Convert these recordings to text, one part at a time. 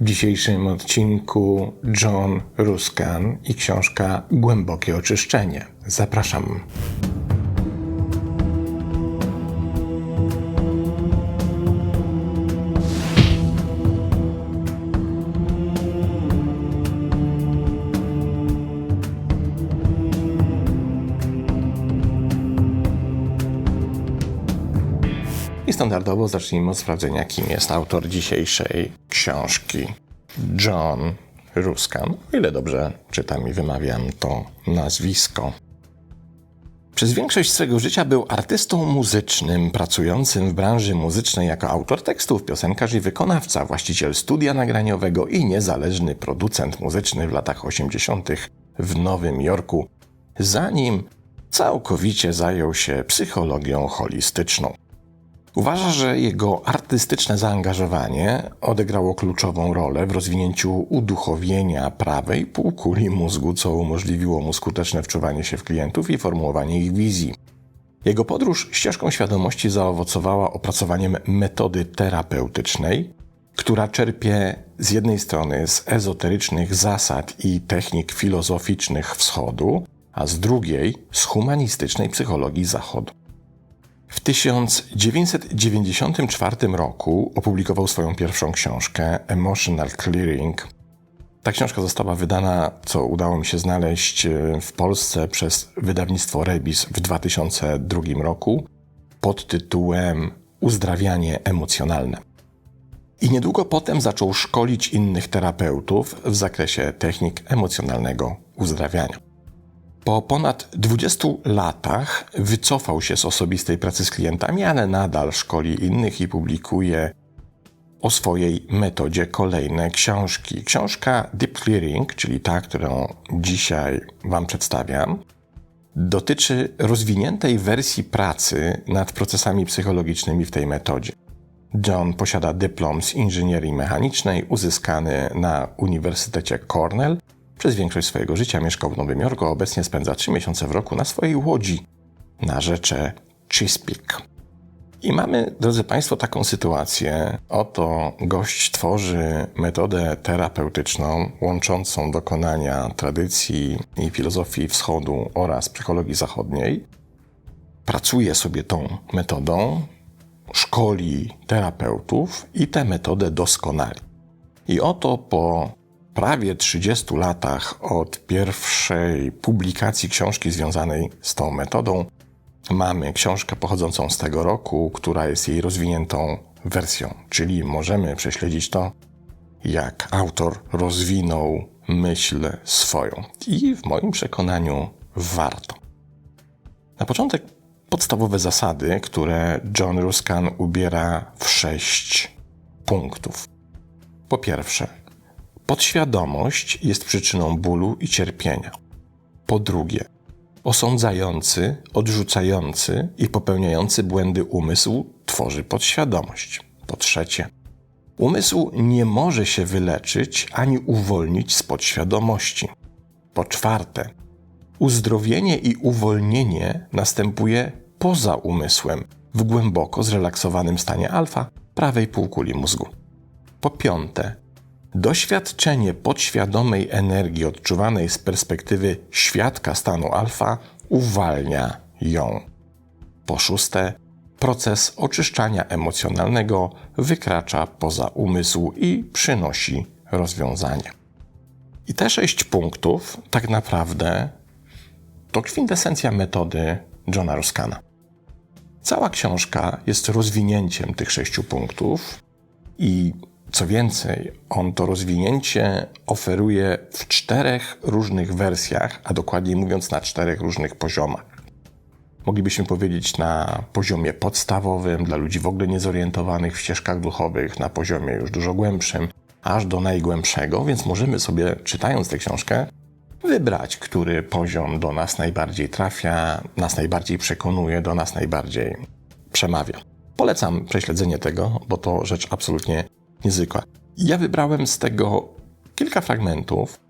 W dzisiejszym odcinku John Ruskan i książka Głębokie oczyszczenie. Zapraszam. Standardowo zacznijmy od sprawdzenia, kim jest autor dzisiejszej książki. John Ruskan, o ile dobrze czytam i wymawiam to nazwisko. Przez większość swego życia był artystą muzycznym, pracującym w branży muzycznej jako autor tekstów, piosenkarz i wykonawca, właściciel studia nagraniowego i niezależny producent muzyczny w latach 80. w Nowym Jorku, zanim całkowicie zajął się psychologią holistyczną. Uważa, że jego artystyczne zaangażowanie odegrało kluczową rolę w rozwinięciu uduchowienia prawej półkuli mózgu, co umożliwiło mu skuteczne wczuwanie się w klientów i formułowanie ich wizji. Jego podróż ścieżką świadomości zaowocowała opracowaniem metody terapeutycznej, która czerpie z jednej strony z ezoterycznych zasad i technik filozoficznych wschodu, a z drugiej z humanistycznej psychologii zachodu. W 1994 roku opublikował swoją pierwszą książkę Emotional Clearing. Ta książka została wydana, co udało mi się znaleźć e, w Polsce przez wydawnictwo Rebis w 2002 roku pod tytułem Uzdrawianie emocjonalne. I niedługo potem zaczął szkolić innych terapeutów w zakresie technik emocjonalnego uzdrawiania. Po ponad 20 latach wycofał się z osobistej pracy z klientami, ale nadal szkoli innych i publikuje o swojej metodzie kolejne książki. Książka Deep Clearing, czyli ta, którą dzisiaj Wam przedstawiam, dotyczy rozwiniętej wersji pracy nad procesami psychologicznymi w tej metodzie. John posiada dyplom z inżynierii mechanicznej uzyskany na Uniwersytecie Cornell przez większość swojego życia mieszkał w Nowym Jorku, a obecnie spędza 3 miesiące w roku na swojej łodzi na rzece Chesapeake. I mamy, drodzy Państwo, taką sytuację. Oto gość tworzy metodę terapeutyczną łączącą dokonania tradycji i filozofii wschodu oraz psychologii zachodniej. Pracuje sobie tą metodą, szkoli terapeutów i tę metodę doskonali. I oto po prawie 30 latach od pierwszej publikacji książki związanej z tą metodą mamy książkę pochodzącą z tego roku, która jest jej rozwiniętą wersją, czyli możemy prześledzić to, jak autor rozwinął myśl swoją. I w moim przekonaniu warto. Na początek podstawowe zasady, które John Ruskan ubiera w sześć punktów. Po pierwsze, Podświadomość jest przyczyną bólu i cierpienia. Po drugie, osądzający, odrzucający i popełniający błędy umysł tworzy podświadomość. Po trzecie, umysł nie może się wyleczyć ani uwolnić z podświadomości. Po czwarte, uzdrowienie i uwolnienie następuje poza umysłem, w głęboko zrelaksowanym stanie alfa prawej półkuli mózgu. Po piąte, Doświadczenie podświadomej energii odczuwanej z perspektywy świadka stanu alfa uwalnia ją. Po szóste, proces oczyszczania emocjonalnego wykracza poza umysł i przynosi rozwiązanie. I te sześć punktów tak naprawdę to kwintesencja metody Johna Ruskana. Cała książka jest rozwinięciem tych sześciu punktów i co więcej, on to rozwinięcie oferuje w czterech różnych wersjach, a dokładniej mówiąc na czterech różnych poziomach. Moglibyśmy powiedzieć na poziomie podstawowym, dla ludzi w ogóle niezorientowanych w ścieżkach duchowych, na poziomie już dużo głębszym, aż do najgłębszego, więc możemy sobie, czytając tę książkę, wybrać, który poziom do nas najbardziej trafia, nas najbardziej przekonuje, do nas najbardziej przemawia. Polecam prześledzenie tego, bo to rzecz absolutnie niezwykła. Ja wybrałem z tego kilka fragmentów,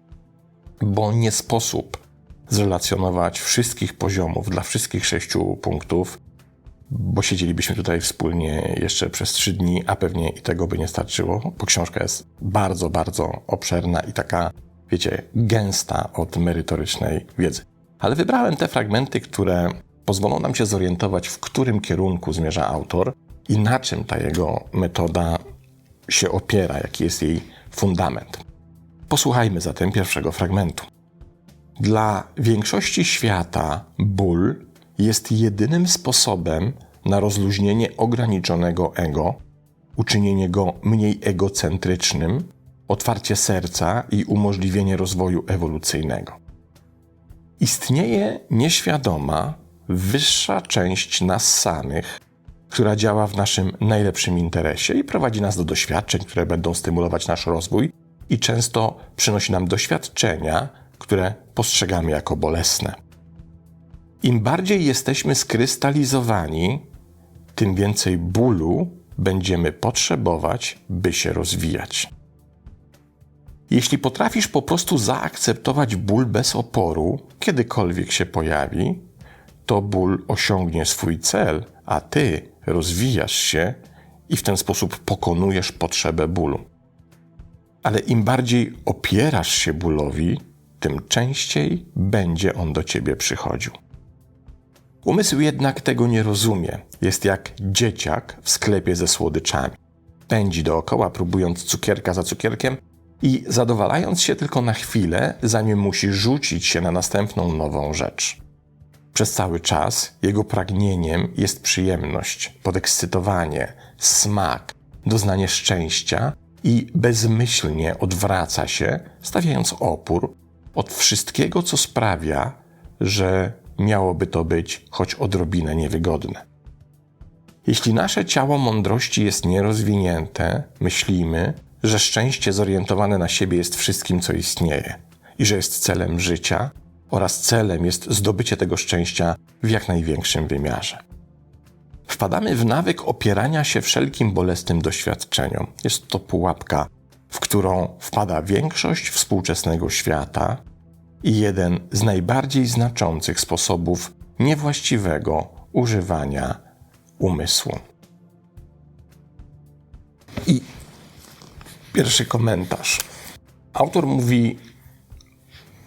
bo nie sposób zrelacjonować wszystkich poziomów dla wszystkich sześciu punktów bo siedzielibyśmy tutaj wspólnie jeszcze przez trzy dni, a pewnie i tego by nie starczyło, bo książka jest bardzo, bardzo obszerna i taka, wiecie, gęsta od merytorycznej wiedzy. Ale wybrałem te fragmenty, które pozwolą nam się zorientować, w którym kierunku zmierza autor i na czym ta jego metoda się opiera, jaki jest jej fundament. Posłuchajmy zatem pierwszego fragmentu. Dla większości świata ból jest jedynym sposobem na rozluźnienie ograniczonego ego, uczynienie go mniej egocentrycznym, otwarcie serca i umożliwienie rozwoju ewolucyjnego. Istnieje nieświadoma, wyższa część nas samych, która działa w naszym najlepszym interesie i prowadzi nas do doświadczeń, które będą stymulować nasz rozwój i często przynosi nam doświadczenia, które postrzegamy jako bolesne. Im bardziej jesteśmy skrystalizowani, tym więcej bólu będziemy potrzebować, by się rozwijać. Jeśli potrafisz po prostu zaakceptować ból bez oporu, kiedykolwiek się pojawi, to ból osiągnie swój cel, a ty rozwijasz się i w ten sposób pokonujesz potrzebę bólu. Ale im bardziej opierasz się bólowi, tym częściej będzie on do ciebie przychodził. Umysł jednak tego nie rozumie. Jest jak dzieciak w sklepie ze słodyczami. Pędzi dookoła, próbując cukierka za cukierkiem i zadowalając się tylko na chwilę, zanim musi rzucić się na następną nową rzecz. Przez cały czas jego pragnieniem jest przyjemność, podekscytowanie, smak, doznanie szczęścia i bezmyślnie odwraca się, stawiając opór od wszystkiego, co sprawia, że miałoby to być choć odrobinę niewygodne. Jeśli nasze ciało mądrości jest nierozwinięte, myślimy, że szczęście zorientowane na siebie jest wszystkim, co istnieje i że jest celem życia oraz celem jest zdobycie tego szczęścia w jak największym wymiarze. Wpadamy w nawyk opierania się wszelkim bolesnym doświadczeniom. Jest to pułapka, w którą wpada większość współczesnego świata i jeden z najbardziej znaczących sposobów niewłaściwego używania umysłu. I pierwszy komentarz. Autor mówi,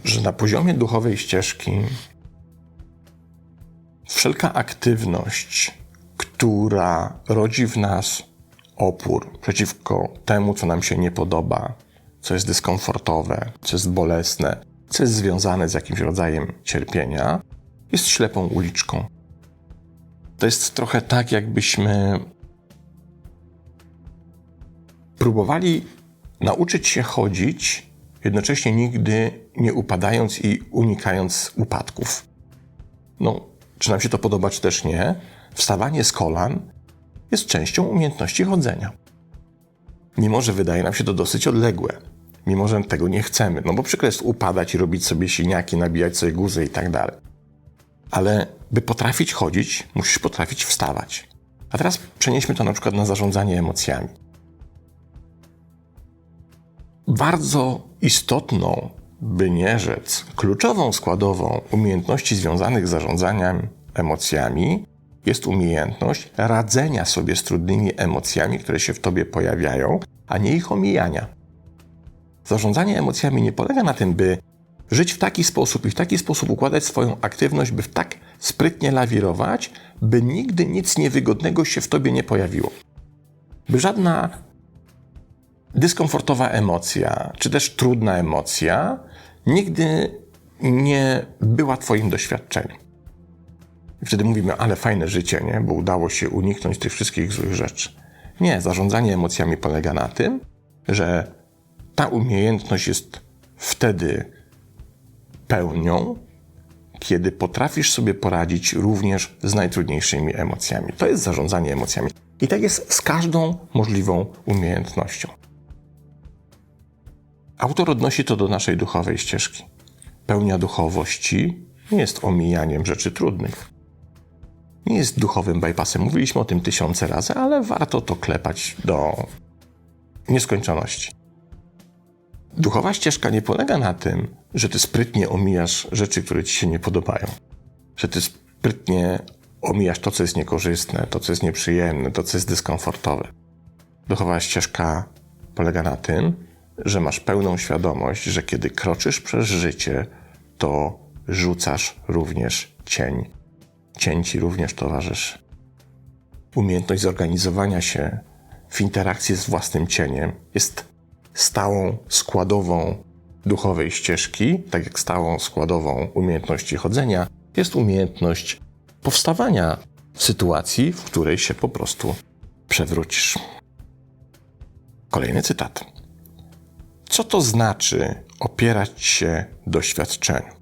że na poziomie duchowej ścieżki wszelka aktywność, która rodzi w nas opór przeciwko temu, co nam się nie podoba, co jest dyskomfortowe, co jest bolesne, co jest związane z jakimś rodzajem cierpienia, jest ślepą uliczką. To jest trochę tak, jakbyśmy próbowali nauczyć się chodzić, jednocześnie nigdy nie upadając i unikając upadków. No, czy nam się to podoba, czy też nie, wstawanie z kolan jest częścią umiejętności chodzenia. Mimo, że wydaje nam się to dosyć odległe mimo że tego nie chcemy. No bo przykro jest upadać i robić sobie siniaki, nabijać sobie guzy i tak dalej. Ale by potrafić chodzić, musisz potrafić wstawać. A teraz przenieśmy to na przykład na zarządzanie emocjami. Bardzo istotną, by nie rzec, kluczową składową umiejętności związanych z zarządzaniem emocjami jest umiejętność radzenia sobie z trudnymi emocjami, które się w tobie pojawiają, a nie ich omijania. Zarządzanie emocjami nie polega na tym, by żyć w taki sposób i w taki sposób układać swoją aktywność, by w tak sprytnie lawirować, by nigdy nic niewygodnego się w tobie nie pojawiło. By żadna dyskomfortowa emocja, czy też trudna emocja nigdy nie była twoim doświadczeniem. I wtedy mówimy, ale fajne życie, nie? bo udało się uniknąć tych wszystkich złych rzeczy. Nie, zarządzanie emocjami polega na tym, że ta umiejętność jest wtedy pełnią, kiedy potrafisz sobie poradzić również z najtrudniejszymi emocjami. To jest zarządzanie emocjami. I tak jest z każdą możliwą umiejętnością. Autor odnosi to do naszej duchowej ścieżki. Pełnia duchowości nie jest omijaniem rzeczy trudnych. Nie jest duchowym bypassem. Mówiliśmy o tym tysiące razy, ale warto to klepać do nieskończoności. Duchowa ścieżka nie polega na tym, że ty sprytnie omijasz rzeczy, które ci się nie podobają. Że ty sprytnie omijasz to, co jest niekorzystne, to, co jest nieprzyjemne, to, co jest dyskomfortowe. Duchowa ścieżka polega na tym, że masz pełną świadomość, że kiedy kroczysz przez życie, to rzucasz również cień. Cień ci również towarzyszy. Umiejętność zorganizowania się w interakcji z własnym cieniem jest stałą składową duchowej ścieżki, tak jak stałą składową umiejętności chodzenia, jest umiejętność powstawania w sytuacji, w której się po prostu przewrócisz. Kolejny cytat. Co to znaczy opierać się doświadczeniu?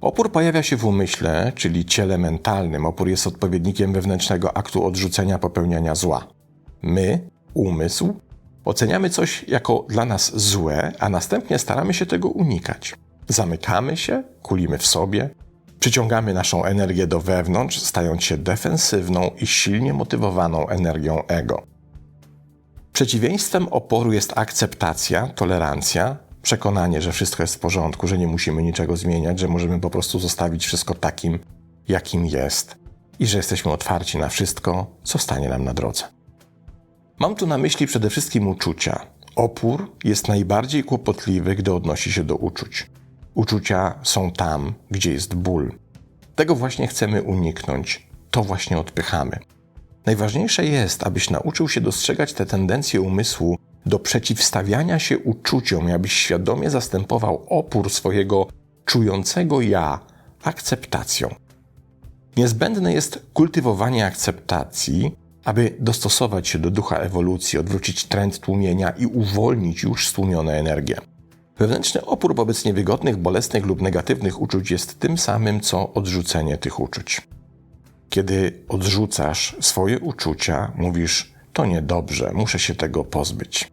Opór pojawia się w umyśle, czyli ciele mentalnym. Opór jest odpowiednikiem wewnętrznego aktu odrzucenia popełniania zła. My, umysł, oceniamy coś jako dla nas złe, a następnie staramy się tego unikać. Zamykamy się, kulimy w sobie, przyciągamy naszą energię do wewnątrz, stając się defensywną i silnie motywowaną energią ego. Przeciwieństwem oporu jest akceptacja, tolerancja, przekonanie, że wszystko jest w porządku, że nie musimy niczego zmieniać, że możemy po prostu zostawić wszystko takim, jakim jest i że jesteśmy otwarci na wszystko, co stanie nam na drodze. Mam tu na myśli przede wszystkim uczucia. Opór jest najbardziej kłopotliwy, gdy odnosi się do uczuć. Uczucia są tam, gdzie jest ból. Tego właśnie chcemy uniknąć, to właśnie odpychamy. Najważniejsze jest, abyś nauczył się dostrzegać te tendencje umysłu do przeciwstawiania się uczuciom, abyś świadomie zastępował opór swojego czującego ja akceptacją. Niezbędne jest kultywowanie akceptacji, aby dostosować się do ducha ewolucji, odwrócić trend tłumienia i uwolnić już stłumione energie. Wewnętrzny opór wobec niewygodnych, bolesnych lub negatywnych uczuć jest tym samym, co odrzucenie tych uczuć. Kiedy odrzucasz swoje uczucia, mówisz: To niedobrze, muszę się tego pozbyć.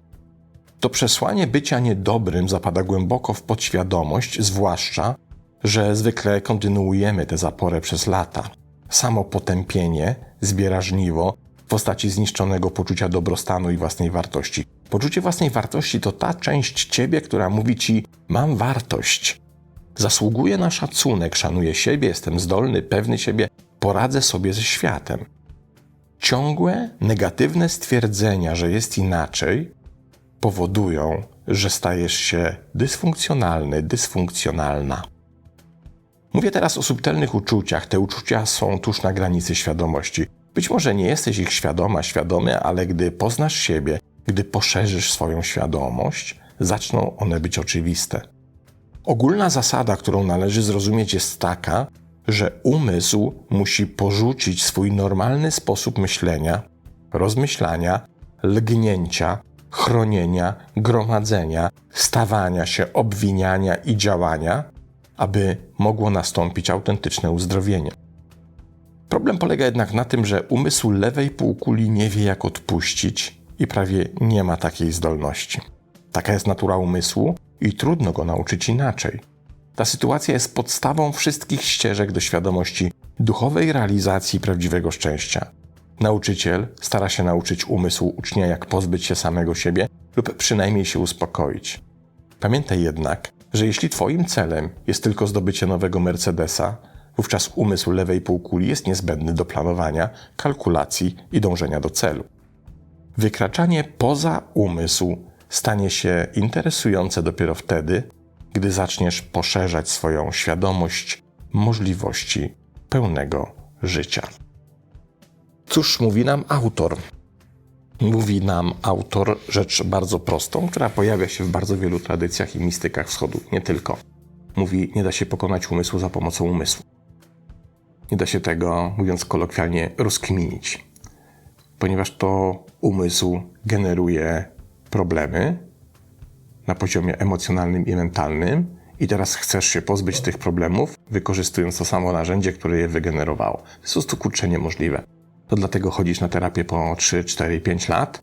To przesłanie bycia niedobrym zapada głęboko w podświadomość, zwłaszcza, że zwykle kontynuujemy tę zaporę przez lata. Samo potępienie zbiera żniwo w postaci zniszczonego poczucia dobrostanu i własnej wartości. Poczucie własnej wartości to ta część ciebie, która mówi ci: Mam wartość. Zasługuję na szacunek, szanuję siebie, jestem zdolny, pewny siebie, poradzę sobie ze światem. Ciągłe negatywne stwierdzenia, że jest inaczej, powodują, że stajesz się dysfunkcjonalny, dysfunkcjonalna. Mówię teraz o subtelnych uczuciach. Te uczucia są tuż na granicy świadomości. Być może nie jesteś ich świadoma, świadomy, ale gdy poznasz siebie, gdy poszerzysz swoją świadomość, zaczną one być oczywiste. Ogólna zasada, którą należy zrozumieć, jest taka, że umysł musi porzucić swój normalny sposób myślenia, rozmyślania, lgnięcia, chronienia, gromadzenia, stawania się, obwiniania i działania, aby mogło nastąpić autentyczne uzdrowienie. Problem polega jednak na tym, że umysł lewej półkuli nie wie, jak odpuścić i prawie nie ma takiej zdolności. Taka jest natura umysłu i trudno go nauczyć inaczej. Ta sytuacja jest podstawą wszystkich ścieżek do świadomości duchowej realizacji prawdziwego szczęścia. Nauczyciel stara się nauczyć umysł ucznia, jak pozbyć się samego siebie lub przynajmniej się uspokoić. Pamiętaj jednak, że jeśli Twoim celem jest tylko zdobycie nowego Mercedesa, wówczas umysł lewej półkuli jest niezbędny do planowania, kalkulacji i dążenia do celu. Wykraczanie poza umysł stanie się interesujące dopiero wtedy, gdy zaczniesz poszerzać swoją świadomość możliwości pełnego życia. Cóż mówi nam autor? Mówi nam autor rzecz bardzo prostą, która pojawia się w bardzo wielu tradycjach i mistykach wschodu, nie tylko. Mówi, nie da się pokonać umysłu za pomocą umysłu. Nie da się tego, mówiąc kolokwialnie, rozkminić, ponieważ to umysł generuje problemy na poziomie emocjonalnym i mentalnym, i teraz chcesz się pozbyć tych problemów, wykorzystując to samo narzędzie, które je wygenerowało. To jest po prostu kurczę niemożliwe to dlatego chodzisz na terapię po 3, 4, 5 lat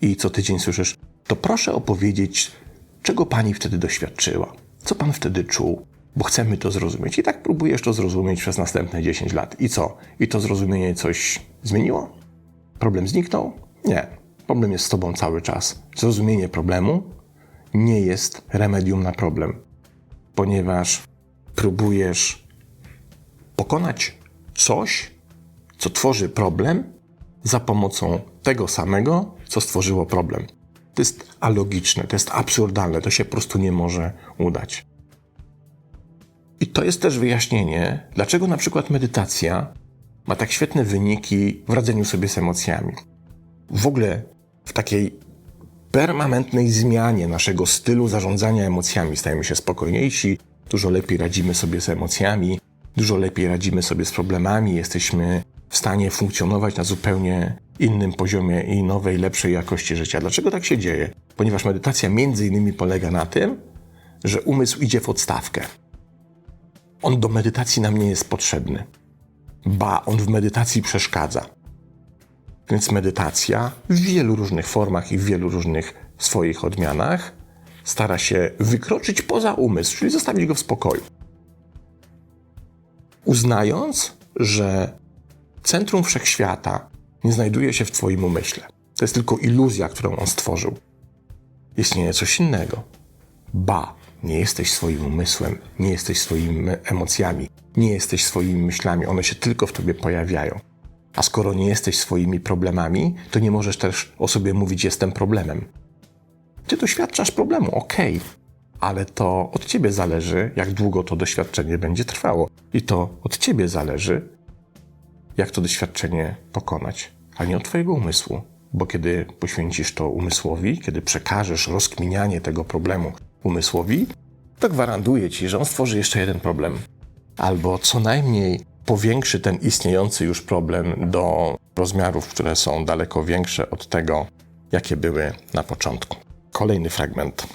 i co tydzień słyszysz, to proszę opowiedzieć, czego pani wtedy doświadczyła, co pan wtedy czuł, bo chcemy to zrozumieć. I tak próbujesz to zrozumieć przez następne 10 lat. I co? I to zrozumienie coś zmieniło? Problem zniknął? Nie. Problem jest z tobą cały czas. Zrozumienie problemu nie jest remedium na problem, ponieważ próbujesz pokonać coś, co tworzy problem, za pomocą tego samego, co stworzyło problem. To jest alogiczne, to jest absurdalne, to się po prostu nie może udać. I to jest też wyjaśnienie, dlaczego na przykład medytacja ma tak świetne wyniki w radzeniu sobie z emocjami. W ogóle w takiej permanentnej zmianie naszego stylu zarządzania emocjami stajemy się spokojniejsi, dużo lepiej radzimy sobie z emocjami, dużo lepiej radzimy sobie z problemami, jesteśmy w stanie funkcjonować na zupełnie innym poziomie i nowej, lepszej jakości życia. Dlaczego tak się dzieje? Ponieważ medytacja między innymi polega na tym, że umysł idzie w odstawkę. On do medytacji nam nie jest potrzebny. Ba, on w medytacji przeszkadza. Więc medytacja w wielu różnych formach i w wielu różnych swoich odmianach stara się wykroczyć poza umysł, czyli zostawić go w spokoju. Uznając, że centrum wszechświata nie znajduje się w Twoim umyśle. To jest tylko iluzja, którą on stworzył. Istnieje coś innego. Ba, nie jesteś swoim umysłem, nie jesteś swoimi emocjami, nie jesteś swoimi myślami, one się tylko w tobie pojawiają. A skoro nie jesteś swoimi problemami, to nie możesz też o sobie mówić jestem problemem. Ty doświadczasz problemu, okej, okay. ale to od ciebie zależy, jak długo to doświadczenie będzie trwało. I to od ciebie zależy, jak to doświadczenie pokonać, a nie od twojego umysłu. Bo kiedy poświęcisz to umysłowi, kiedy przekażesz rozkminianie tego problemu umysłowi, to gwarantuję ci, że on stworzy jeszcze jeden problem. Albo co najmniej powiększy ten istniejący już problem do rozmiarów, które są daleko większe od tego, jakie były na początku. Kolejny fragment.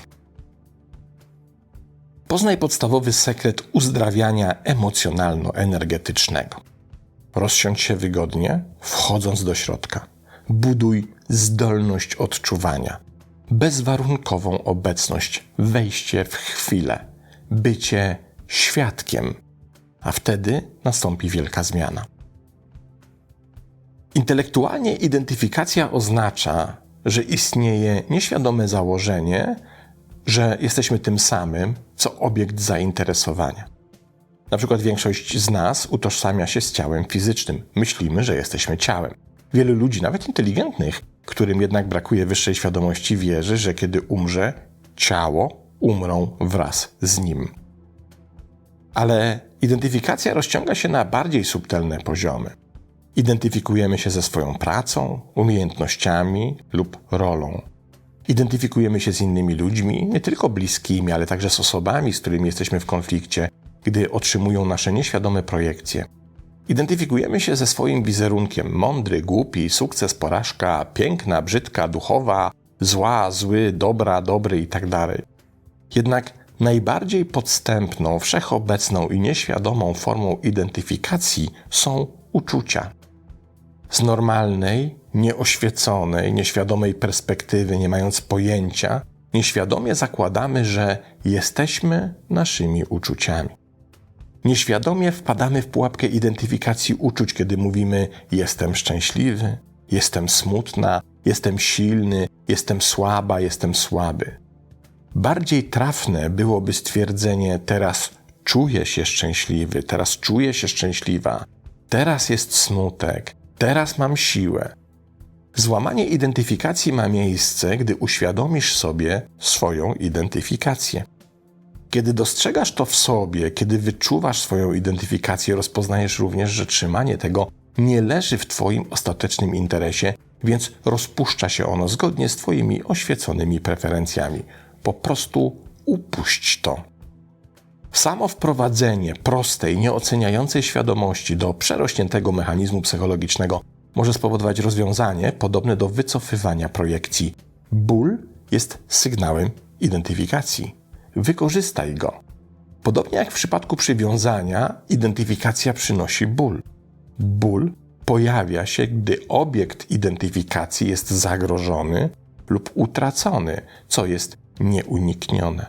Poznaj podstawowy sekret uzdrawiania emocjonalno-energetycznego. Rozsiądź się wygodnie, wchodząc do środka. Buduj zdolność odczuwania, bezwarunkową obecność, wejście w chwilę, bycie świadkiem, a wtedy nastąpi wielka zmiana. Intelektualnie identyfikacja oznacza, że istnieje nieświadome założenie, że jesteśmy tym samym, co obiekt zainteresowania. Na przykład większość z nas utożsamia się z ciałem fizycznym. Myślimy, że jesteśmy ciałem. Wielu ludzi, nawet inteligentnych, którym jednak brakuje wyższej świadomości, wierzy, że kiedy umrze, ciało umrą wraz z nim. Ale identyfikacja rozciąga się na bardziej subtelne poziomy. Identyfikujemy się ze swoją pracą, umiejętnościami lub rolą. Identyfikujemy się z innymi ludźmi, nie tylko bliskimi, ale także z osobami, z którymi jesteśmy w konflikcie, gdy otrzymują nasze nieświadome projekcje. Identyfikujemy się ze swoim wizerunkiem mądry, głupi, sukces, porażka, piękna, brzydka, duchowa, zła, zły, dobra, dobry itd. Tak Jednak najbardziej podstępną, wszechobecną i nieświadomą formą identyfikacji są uczucia. Z normalnej, nieoświeconej, nieświadomej perspektywy, nie mając pojęcia, nieświadomie zakładamy, że jesteśmy naszymi uczuciami. Nieświadomie wpadamy w pułapkę identyfikacji uczuć, kiedy mówimy: Jestem szczęśliwy, jestem smutna, jestem silny, jestem słaba, jestem słaby. Bardziej trafne byłoby stwierdzenie: Teraz czuję się szczęśliwy, teraz czuję się szczęśliwa, teraz jest smutek, teraz mam siłę. Złamanie identyfikacji ma miejsce, gdy uświadomisz sobie swoją identyfikację. Kiedy dostrzegasz to w sobie, kiedy wyczuwasz swoją identyfikację, rozpoznajesz również, że trzymanie tego nie leży w Twoim ostatecznym interesie, więc rozpuszcza się ono zgodnie z Twoimi oświeconymi preferencjami. Po prostu upuść to. Samo wprowadzenie prostej, nieoceniającej świadomości do przerośniętego mechanizmu psychologicznego może spowodować rozwiązanie podobne do wycofywania projekcji. Ból jest sygnałem identyfikacji. Wykorzystaj go. Podobnie jak w przypadku przywiązania, identyfikacja przynosi ból. Ból pojawia się, gdy obiekt identyfikacji jest zagrożony lub utracony, co jest nieuniknione.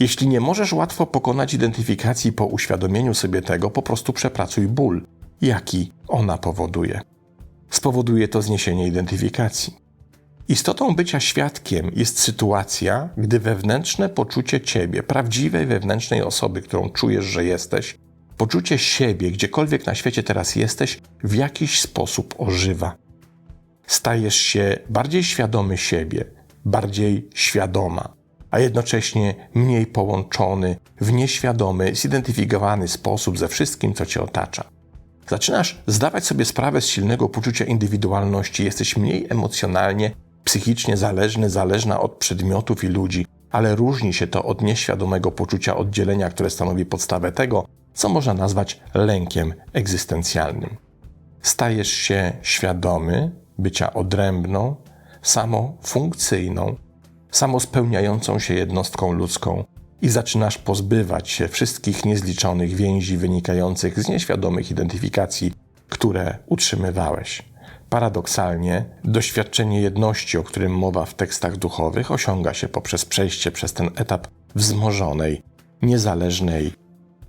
Jeśli nie możesz łatwo pokonać identyfikacji po uświadomieniu sobie tego, po prostu przepracuj ból, jaki ona powoduje. Spowoduje to zniesienie identyfikacji. Istotą bycia świadkiem jest sytuacja, gdy wewnętrzne poczucie ciebie, prawdziwej wewnętrznej osoby, którą czujesz, że jesteś, Poczucie siebie, gdziekolwiek na świecie teraz jesteś, w jakiś sposób ożywa. Stajesz się bardziej świadomy siebie, bardziej świadoma, a jednocześnie mniej połączony w nieświadomy, zidentyfikowany sposób ze wszystkim, co cię otacza. Zaczynasz zdawać sobie sprawę z silnego poczucia indywidualności, jesteś mniej emocjonalnie, psychicznie zależny, zależna od przedmiotów i ludzi, ale różni się to od nieświadomego poczucia oddzielenia, które stanowi podstawę tego, co można nazwać lękiem egzystencjalnym. Stajesz się świadomy bycia odrębną, samofunkcyjną, samospełniającą się jednostką ludzką i zaczynasz pozbywać się wszystkich niezliczonych więzi wynikających z nieświadomych identyfikacji, które utrzymywałeś. Paradoksalnie, doświadczenie jedności, o którym mowa w tekstach duchowych, osiąga się poprzez przejście przez ten etap wzmożonej, niezależnej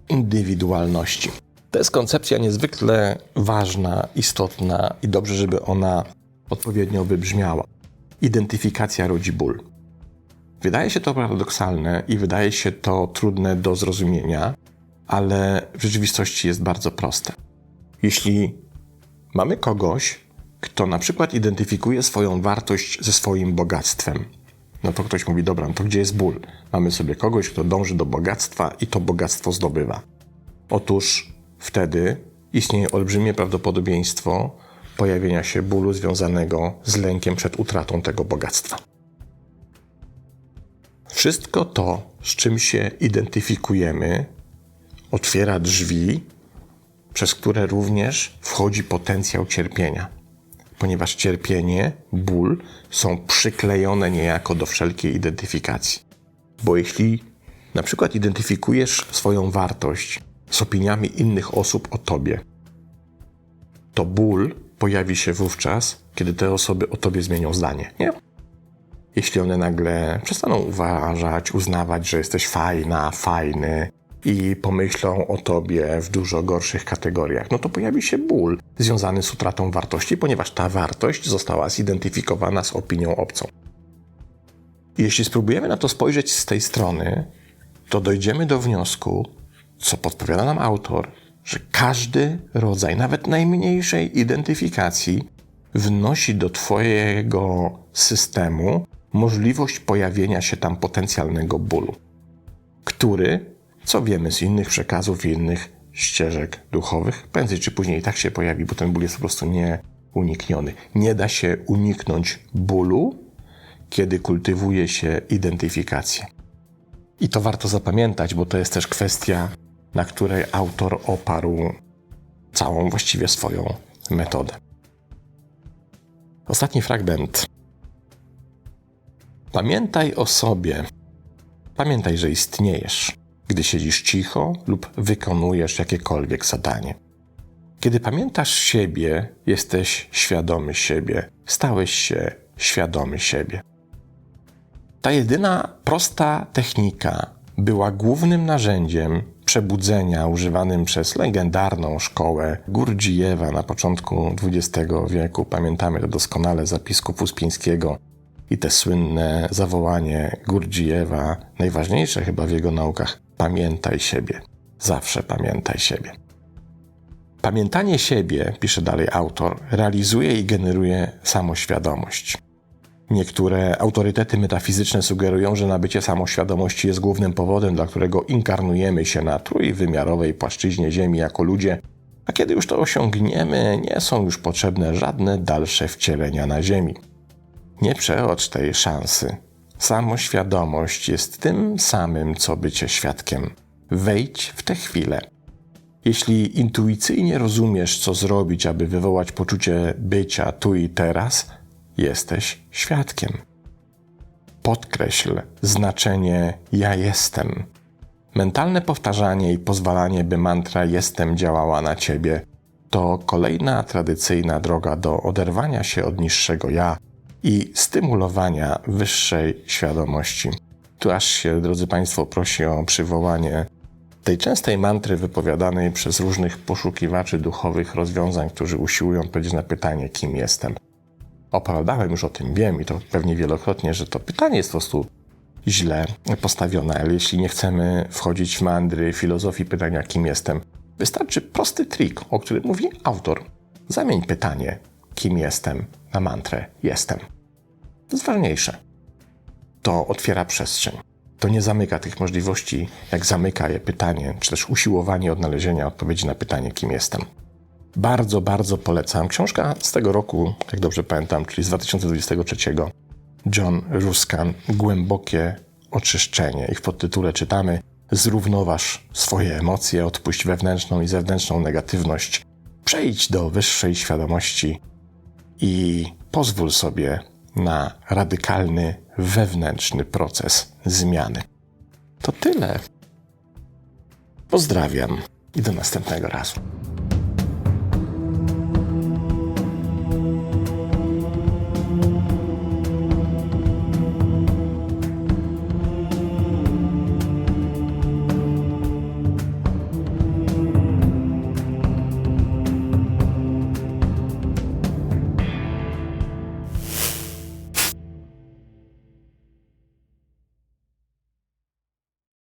indywidualności. To jest koncepcja niezwykle ważna, istotna i dobrze, żeby ona odpowiednio wybrzmiała. Identyfikacja rodzi ból. Wydaje się to paradoksalne i wydaje się to trudne do zrozumienia, ale w rzeczywistości jest bardzo proste. Jeśli mamy kogoś, kto na przykład identyfikuje swoją wartość ze swoim bogactwem, no to ktoś mówi, dobra, no to gdzie jest ból? Mamy sobie kogoś, kto dąży do bogactwa i to bogactwo zdobywa. Otóż wtedy istnieje olbrzymie prawdopodobieństwo pojawienia się bólu związanego z lękiem przed utratą tego bogactwa. Wszystko to, z czym się identyfikujemy, otwiera drzwi, przez które również wchodzi potencjał cierpienia, ponieważ cierpienie, ból są przyklejone niejako do wszelkiej identyfikacji. Bo jeśli na przykład identyfikujesz swoją wartość z opiniami innych osób o tobie, to ból pojawi się wówczas, kiedy te osoby o tobie zmienią zdanie. Nie? jeśli one nagle przestaną uważać, uznawać, że jesteś fajna, fajny i pomyślą o tobie w dużo gorszych kategoriach, no to pojawi się ból związany z utratą wartości, ponieważ ta wartość została zidentyfikowana z opinią obcą. Jeśli spróbujemy na to spojrzeć z tej strony, to dojdziemy do wniosku, co podpowiada nam autor, że każdy rodzaj, nawet najmniejszej identyfikacji, wnosi do Twojego systemu możliwość pojawienia się tam potencjalnego bólu, który, co wiemy z innych przekazów i innych ścieżek duchowych, prędzej czy później i tak się pojawi, bo ten ból jest po prostu nieunikniony. Nie da się uniknąć bólu, kiedy kultywuje się identyfikację. I to warto zapamiętać, bo to jest też kwestia, na której autor oparł całą właściwie swoją metodę. Ostatni fragment Pamiętaj o sobie. Pamiętaj, że istniejesz, gdy siedzisz cicho lub wykonujesz jakiekolwiek zadanie. Kiedy pamiętasz siebie, jesteś świadomy siebie, stałeś się świadomy siebie. Ta jedyna prosta technika była głównym narzędziem przebudzenia używanym przez legendarną szkołę Gurdzijewa na początku XX wieku. Pamiętamy to doskonale z zapisków Uspińskiego i te słynne zawołanie Gurdzijewa, najważniejsze chyba w jego naukach: pamiętaj siebie, zawsze pamiętaj siebie. Pamiętanie siebie, pisze dalej autor, realizuje i generuje samoświadomość. Niektóre autorytety metafizyczne sugerują, że nabycie samoświadomości jest głównym powodem, dla którego inkarnujemy się na trójwymiarowej płaszczyźnie Ziemi jako ludzie, a kiedy już to osiągniemy, nie są już potrzebne żadne dalsze wcielenia na Ziemi. Nie przeocz tej szansy. Samoświadomość jest tym samym, co bycie świadkiem. Wejdź w tę chwilę. Jeśli intuicyjnie rozumiesz, co zrobić, aby wywołać poczucie bycia tu i teraz, jesteś świadkiem. Podkreśl znaczenie ja jestem. Mentalne powtarzanie i pozwalanie, by mantra jestem działała na ciebie, to kolejna tradycyjna droga do oderwania się od niższego ja i stymulowania wyższej świadomości. Tu aż się, drodzy Państwo, prosi o przywołanie tej częstej mantry wypowiadanej przez różnych poszukiwaczy duchowych rozwiązań, którzy usiłują odpowiedzieć na pytanie, kim jestem. Opowiadałem już o tym, wiem i to pewnie wielokrotnie, że to pytanie jest po prostu źle postawione, ale jeśli nie chcemy wchodzić w mandry filozofii pytania, kim jestem, Wystarczy prosty trik, o którym mówi autor. Zamień pytanie, kim jestem, na mantrę jestem. To jest ważniejsze. To otwiera przestrzeń. To nie zamyka tych możliwości, jak zamyka je pytanie, czy też usiłowanie odnalezienia odpowiedzi na pytanie, kim jestem. Bardzo, bardzo polecam. Książka z tego roku, jak dobrze pamiętam, czyli z 2023. John Ruskan, Głębokie oczyszczenie. I w podtytule czytamy Zrównoważ swoje emocje, odpuść wewnętrzną i zewnętrzną negatywność, przejdź do wyższej świadomości i pozwól sobie na radykalny wewnętrzny proces zmiany. To tyle. Pozdrawiam i do następnego razu.